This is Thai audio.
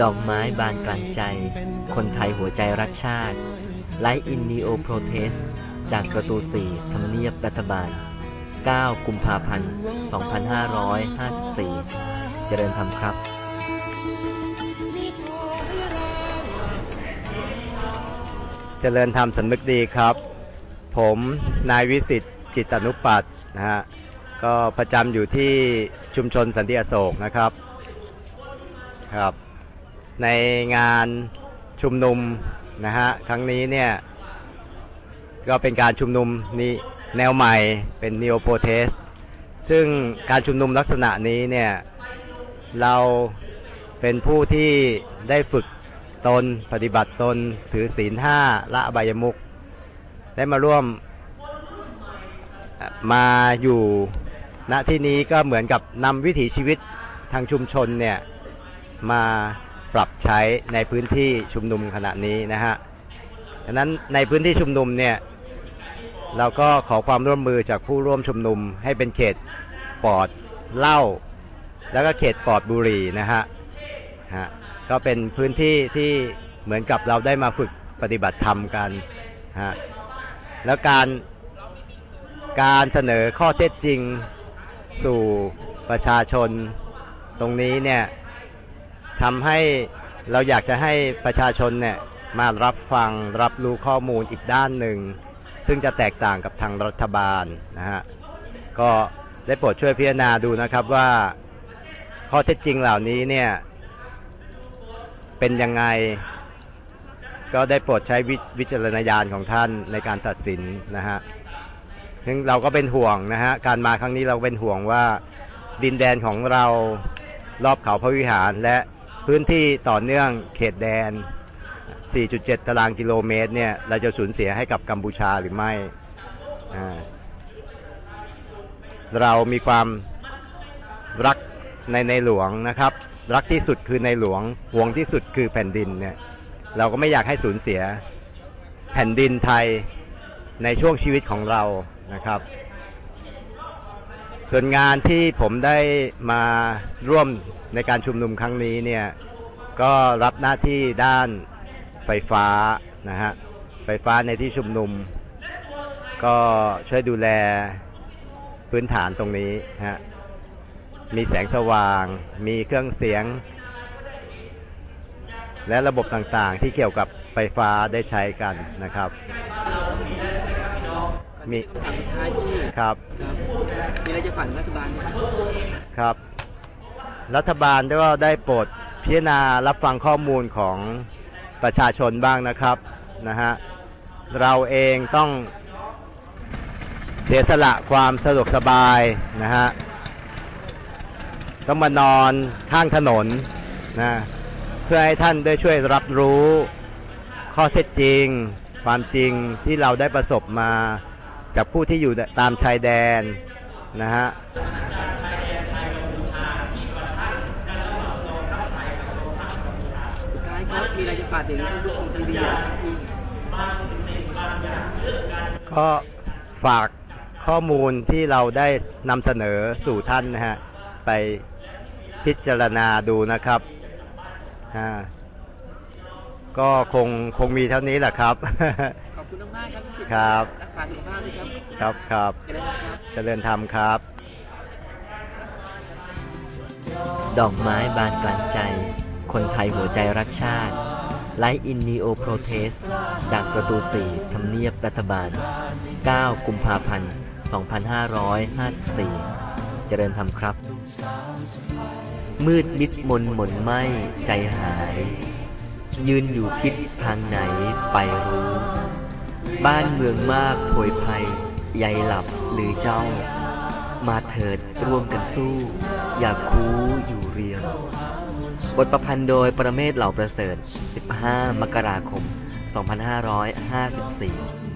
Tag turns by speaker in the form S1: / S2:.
S1: ดอกไม้บานกลางใจ คนไทยหัวใจรักชาติไลท์อินนีโอโปรเทสจากประตู 4ทำเนียบรัฐบาล 9 กุมภาพันธ์ 2554 เจริญธรรมครับ
S2: เจริญธรรมสำนึกดีครับ ผมนายวิสิทธิ์จิตานุปัตย์นะฮะก็ประจำอยู่ที่ชุมชนสันติอโศกนะครับ ครับ ในงานชุมนุมนะฮะครั้งนี้เนี่ย ก็เป็นการชุมนุมนี้แนวใหม่เป็น Neo Protest ซึ่งการชุมนุมลักษณะนี้เนี่ย เราเป็นผู้ที่ได้ฝึกตนปฏิบัติตนถือศีลห้าละอบายมุขได้มาร่วมมาอยู่ณที่นี้ก็เหมือนกับนำวิถีชีวิตทางชุมชนเนี่ย มาปรับใช้ในพื้นที่ชุมนุมขณะนี้นะฮะฉะนั้นในพื้นที่ชุมนุมเนี่ยเราก็ขอความร่วมมือจากผู้ร่วมชุมนุม ให้เป็นเขตปลอดเหล้าแล้วก็เขตปลอดบุหรี่นะฮะฮะก็เป็นพื้นที่ที่เหมือนกับเราได้มาฝึกปฏิบัติธรรมกันฮะแล้วการการเสนอข้อเท็จจริงสู่ประชาชนตรงนี้เนี่ย ทำให้เราอยากจะให้ประชาชนเนี่ยมารับฟังรับรู้ข้อมูลอีกด้านหนึ่ง ซึ่งจะแตกต่างกับทางรัฐบาลนะฮะก็ได้โปรดช่วยพิจารณาดูนะครับว่าข้อเท็จจริงเหล่านี้เนี่ยเป็นยังไง ก็ได้โปรดใช้วิวจารณญาณของท่านในการตัดสินนะฮะซึ่งเราก็เป็นห่วงนะฮะการมาครั้งนี้เราเป็นห่วงว่าดินแดนของเรารอบเขาพระวิหารและ พื้นที่ต่อเนื่องเขตแดน 4.7 ตารางกิโลเมตรเนี่ยเราจะสูญเสียให้กับกัมพูชาหรือไม่ เรามีความรักในในหลวงนะครับ รักที่สุดคือในหลวงห่วงที่สุดคือแผ่นดินเนี่ยเราก็ไม่อยากให้สูญเสียแผ่นดินไทยในช่วงชีวิตของเรานะครับ ส่วนงานที่ผมได้มาร่วมในการชุมนุมครั้งนี้เนี่ยก็รับหน้าที่ด้านไฟฟ้านะฮะไฟฟ้าในที่ชุมนุม ก็ช่วยดูแลพื้นฐานตรงนี้นะฮะมีแสงสว่าง มีเครื่องเสียง และระบบต่างๆที่เกี่ยวกับไฟฟ้าได้ใช้กันนะครับ มี
S3: คำถามสุดท้ายที่
S2: ครับ
S3: ครับมีอะไรจะฝากถึงรัฐบาลไหมครับ
S2: ครับ รัฐบาลก็ได้โปรดพิจารณารับฟังข้อมูลของประชาชนบ้างนะครับนะฮะเราเองต้องเสียสละความสะดวกสบายนะฮะต้องมานอนข้างถนนนะเพื่อให้ท่านได้ช่วยรับรู้ข้อเท็จจริง ความจริงที่เราได้ประสบมา จากผู้ที่อยู่ตามชายแดนนะฮะ
S3: มีอะไรจะฝากถึงท่านผู้ชมทางดี
S2: ก็ฝากข้อมูลที่เราได้นำเสนอสู่ท่านนะฮะ ไปพิจารณาดูนะครับอ่าก็คงคงมีเท่านี้แหละครั
S3: บ คุณมากๆครับที่
S2: ครับ
S3: รักษาสุขภาพด้วยครับ
S2: ครับครับ
S3: เจริญครับ
S2: เจริญธรรมครับ
S1: ดอกไม้บานกลางใจ คนไทยหัวใจรักชาติไลท์อินนีโอโปรเทสจากประตู 4 ทำเนียบรัฐบาล 9 กุมภาพันธ์ 2554 เจริญธรรมครับ มืดมิดมนหม่นไหมใจหาย ยืนอยู่ทิศทางไหนไปรู้ บ้านเมืองมากโผยภัยใหญ่หลับหรือเจ้า มาเถิดร่วมกันสู้ อย่าคูอยู่เรียง บทประพันธ์โดยประเมศเหล่าประเสริฐ 15 มกราคม 2554